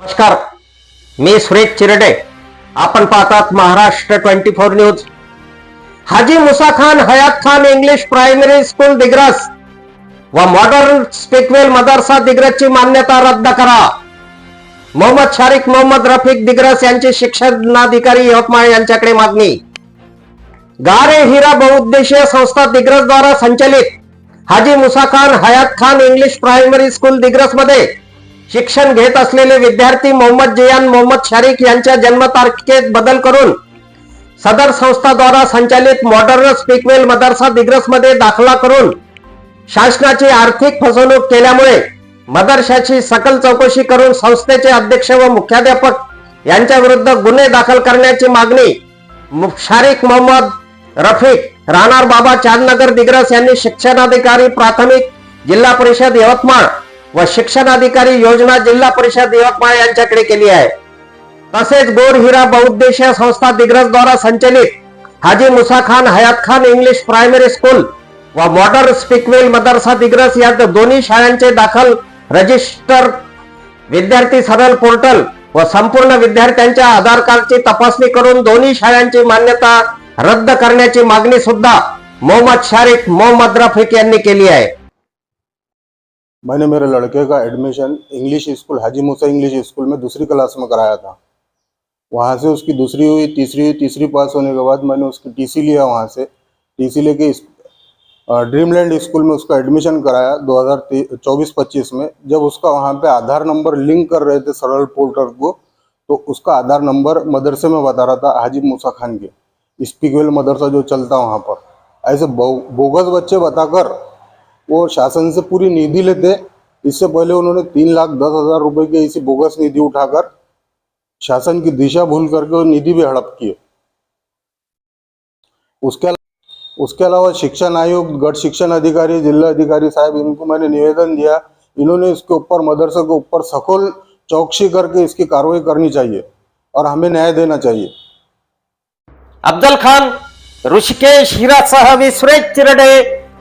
नमस्कार. मी सुरेश चिरडे. आपण पाहतात Maharashtra twenty four news. Haji Musa Khan Hayat Khan English primary school Digras व modern Speakwell मदरसा दिग्रसची मान्यता रद्द करा. मोहम्मद शारिक मोहम्मद रफिक दिग्रस यांची शिक्षणाधिकारी यवतमाळ यांच्याकडे मागणी. गारे हिरा बहुउद्देशीय संस्था दिग्रस द्वारा संचलित Haji Musa Khan Hayat Khan English primary school दिग्रसमध्ये शिक्षण घेत असलेले विद्यार्थी मोहम्मद जियान मोहम्मद शारिक यांच्या जन्मतारखेत बदल करून सदर संस्थाद्वारा संचालित मॉडर्न स्पीकवेल मदरसा दिग्रसमध्ये दाखला करून शासनाची आर्थिक फसवणूक केल्यामुळे मदरशाची सकल चौकशी करून संस्थेचे अध्यक्ष व मुख्याध्यापक यांच्या विरुद्ध गुन्हे दाखल करण्याची मागणी शारीख शारिक मोहम्मद रफीक राहणार बाबा चांदनगर दिग्रस यांनी शिक्षणाधिकारी प्राथमिक जिल्हा परिषद यवतमाळ व शिक्षणाधिकारी योजना जिल्हा परिषद यवतमाळ यांच्याकडे केली आहे. तसेच गोर हिरा बहुउद्देशीय संस्था दिग्रज द्वारा संचलित Haji Musa Khan Hayat Khan English primary school व मॉडर्न स्पिकवेल मदरसा दिग्रस या दोन्ही शाळांचे दाखल रजिस्टर विद्यार्थी सरल पोर्टल व संपूर्ण विद्यार्थ्यांच्या आधार कार्डची तपासणी करून दोन्ही शाळांची मान्यता रद्द करण्याची मागणी सुद्धा मोहम्मद शारिक मोहम्मद रफिक यांनी केली आहे. मैंने मेरे लड़के का admission English school Haji Musa English school में दूसरी क्लास में कराया था। वहाँ से उसकी दूसरी हुई, तीसरी हुई, तीसरी पास होने के बाद मैंने उसकी टीसी लिया वहाँ से। टीसी लेके ड्रीमलैंड स्कूल में उसका एडमिशन कराया 2024-25 में। जब उसका वहाँ पे आधार नंबर लिंक कर रहे थे सरल पोर्टल को तो उसका आधार नंबर मदरसे में बता रहा था हाजी मूसा खान के स्पीकवेल मदरसा जो चलता वहाँ पर। ऐसे बोगस बच्चे बताकर वो शासन से पूरी निधि लेते इससे पहले उन्होंने तीन लाख दस हज़ार रुपए की ऐसी बोगस निधि उठाकर शासन की दिशा भूल करके निधि भी हड़प की है उसके उसके अलावा शिक्षण आयोग गढ़ शिक्षण अधिकारी, जिला अधिकारी साहब, इनको मैंने निवेदन दिया, इन्होंने इसके ऊपर, मदरसे के ऊपर सखोल चौकसी करके इसकी कार्रवाई करनी चाहिए और हमें न्याय देना चाहिए। अफजल खान, ऋषिकेश हिरासह मी Suresh Chirde.